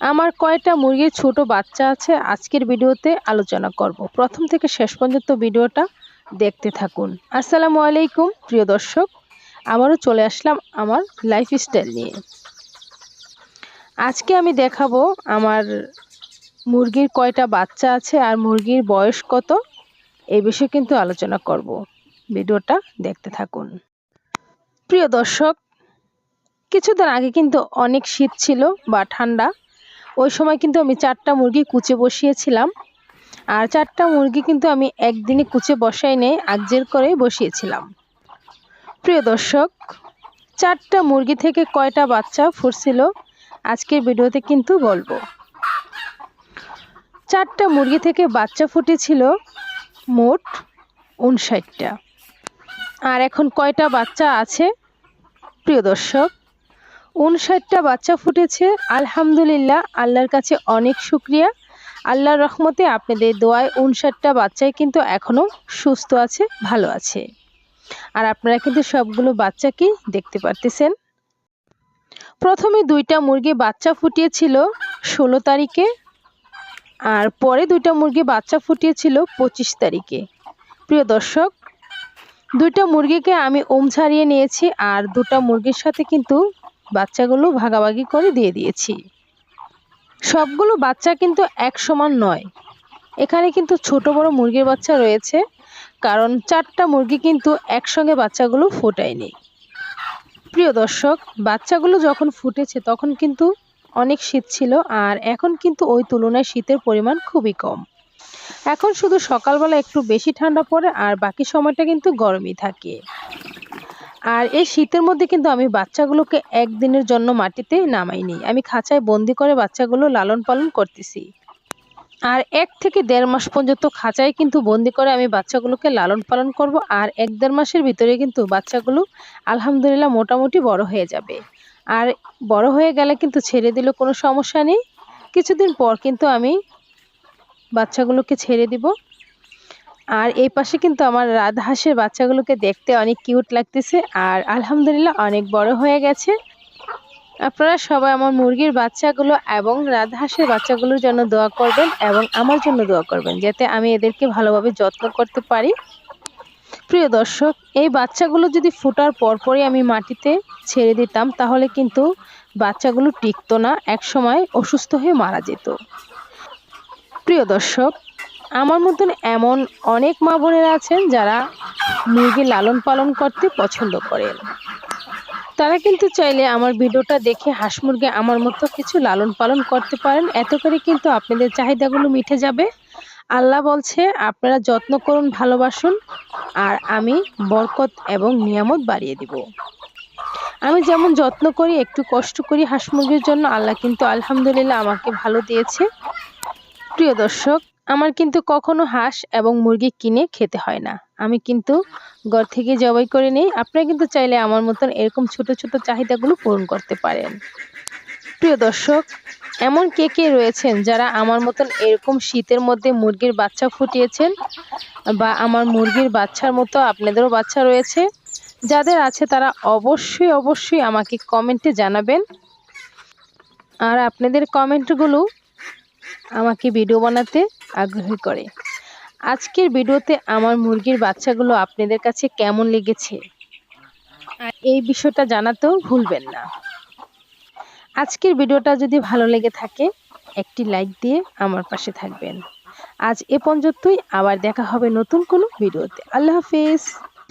আমার কয়টা মুরগির ছোট বাচ্চা আছে, আজকের ভিডিওতে আলোচনা করব। প্রথম থেকে শেষ পর্যন্ত ভিডিওটা দেখতে থাকুন। আসসালামু আলাইকুম, প্রিয় দর্শক। আবারও চলে আসলাম আমার লাইফস্টাইল নিয়ে। আজকে আমি দেখাবো আমার মুরগির কয়টা বাচ্চা আছে আর মুরগির বয়স কত এই বিষয়ে কিন্তু আলোচনা করব। ভিডিওটা দেখতে থাকুন। প্রিয় দর্শক, কিছুদিন আগে কিন্তু অনেক শীত ছিল বা ঠান্ডা ওই সময় কিন্তু আমি চারটা মুরগি কুচে বসিয়েছিলাম। আর চারটা মুরগি কিন্তু আমি একদিনে কুচে বসাই নেই আগজের করে বসিয়েছিলাম। প্রিয় দর্শক, চারটা মুরগি থেকে কয়টা বাচ্চা ফুটছিল আজকের ভিডিওতে কিন্তু বলব। চারটা মুরগি থেকে বাচ্চা ফুটেছিল মোট উনষাটটা আর এখন কয়টা বাচ্চা আছে? প্রিয় দর্শক উনষাটটা বাচ্চা ফুটেছে। আলহামদুলিল্লাহ, আল্লাহর কাছে অনেক শুক্রিয়া। আল্লাহর রহমতে আপনাদের দোয়ায় উনষাটটা বাচ্চাই কিন্তু এখনও সুস্থ আছে, ভালো আছে। আর আপনারা কিন্তু সবগুলো বাচ্চাকেই দেখতে পারতেছেন। প্রথমে দুইটা মুরগি বাচ্চা ফুটিয়েছিল ষোলো তারিখে আর পরে দুইটা মুরগি বাচ্চা ফুটিয়েছিল পঁচিশ তারিখে। প্রিয় দর্শক, দুইটা মুরগিকে আমি ওম ছাড়িয়ে নিয়েছি আর দুটা মুরগির সাথে কিন্তু বাচ্চাগুলো ভাগাভাগি করে দিয়ে দিয়েছি। সবগুলো বাচ্চা কিন্তু এক সমান নয়। এখানে কিন্তু ছোট বড় মুরগির বাচ্চা রয়েছে, কারণ চারটা মুরগি কিন্তু একসঙ্গে বাচ্চাগুলো ফোটায়নি। প্রিয় দর্শক, বাচ্চাগুলো যখন ফুটেছে তখন কিন্তু অনেক শীত ছিল আর এখন কিন্তু ওই তুলনায় শীতের পরিমাণ খুবই কম। এখন শুধু সকালবেলা একটু বেশি ঠান্ডা পড়ে আর বাকি সময়টা কিন্তু গরমই থাকে। আর এই শীতের মধ্যে কিন্তু আমি বাচ্চাগুলোকে একদিনের জন্য মাটিতে নামাইনি আমি খাঁচায় বন্দি করে বাচ্চাগুলো লালন পালন করতেছি। আর এক থেকে দেড় মাস পর্যন্ত খাঁচায় কিন্তু বন্দি করে আমি বাচ্চাগুলোকে লালন পালন করব আর এক দেড় মাসের ভিতরে কিন্তু বাচ্চাগুলো আলহামদুলিল্লাহ মোটামুটি বড় হয়ে যাবে। আর বড় হয়ে গেলে কিন্তু ছেড়ে দিলে কোনো সমস্যা নেই। কিছুদিন পর কিন্তু আমি বাচ্চাগুলোকে ছেড়ে দিব। আর এই পাশে কিন্তু আমার রাজহাঁসের বাচ্চাগুলোকে দেখতে অনেক কিউট লাগতেছে আর আলহামদুলিল্লাহ অনেক বড় হয়ে গেছে। আপনারা সবাই আমার মুরগির বাচ্চাগুলো এবং রাজহাঁসের বাচ্চাগুলোর জন্য দোয়া করবেন এবং আমার জন্য দোয়া করবেন যাতে আমি এদেরকে ভালোভাবে যত্ন করতে পারি। প্রিয় দর্শক, এই বাচ্চাগুলো যদি ফোটার পরপরই আমি মাটিতে ছেড়ে দিতাম, তাহলে কিন্তু বাচ্চাগুলো টিকতো না এক সময় অসুস্থ হয়ে মারা যেত। প্রিয় দর্শক আমার মতন এমন অনেক মা বোনেরা আছেন যারা মুরগি লালন পালন করতে পছন্দ করেন। তারা কিন্তু চাইলে আমার ভিডিওটা দেখে হাঁস মুরগি আমার মতো কিছু লালন পালন করতে পারেন। এত করে কিন্তু আপনাদের চাহিদাগুলো মিটে যাবে। আল্লাহ বলছে, আপনারা যত্ন করুন, ভালোবাসুন, আর আমি বরকত এবং নিয়ামত বাড়িয়ে দিব। আমি যেমন যত্ন করি, একটু কষ্ট করি হাঁস মুরগির জন্য, আল্লাহ কিন্তু আলহামদুলিল্লাহ আমাকে ভালো দিয়েছে। প্রিয় দর্শক আমার কিন্তু কখনো হাঁস এবং মুরগি কিনে খেতে হয় না। আমি কিন্তু ঘর থেকে জবাই করে নিই। আপনারা কিন্তু চাইলে আমার মতন এরকম ছোট ছোট চাহিদাগুলো পূরণ করতে পারেন। প্রিয় দর্শক, এমন কে কে রয়েছেন যারা আমার মতন এরকম শীতের মধ্যে মুরগির বাচ্চা ফুটিয়েছেন বা আমার মুরগির বাচ্চার মতো আপনাদেরও বাচ্চা রয়েছে? যাদের আছে তারা অবশ্যই অবশ্যই আমাকে কমেন্টে জানাবেন। আর আপনাদের কমেন্টগুলো আমাকে ভিডিও বানাতে আগ্রহী করে। আজকের ভিডিওতে আমার মুরগির বাচ্চাগুলো আপনাদের কাছে কেমন লেগেছে? এই বিষয়টা জানাতেও ভুলবেন না। আজকের ভিডিওটা যদি ভালো লেগে থাকে, একটি লাইক দিয়ে আমার পাশে থাকবেন। আজ এ পর্যন্তই, আবার দেখা হবে নতুন কোনো ভিডিওতে। আল্লাহ হাফিজ।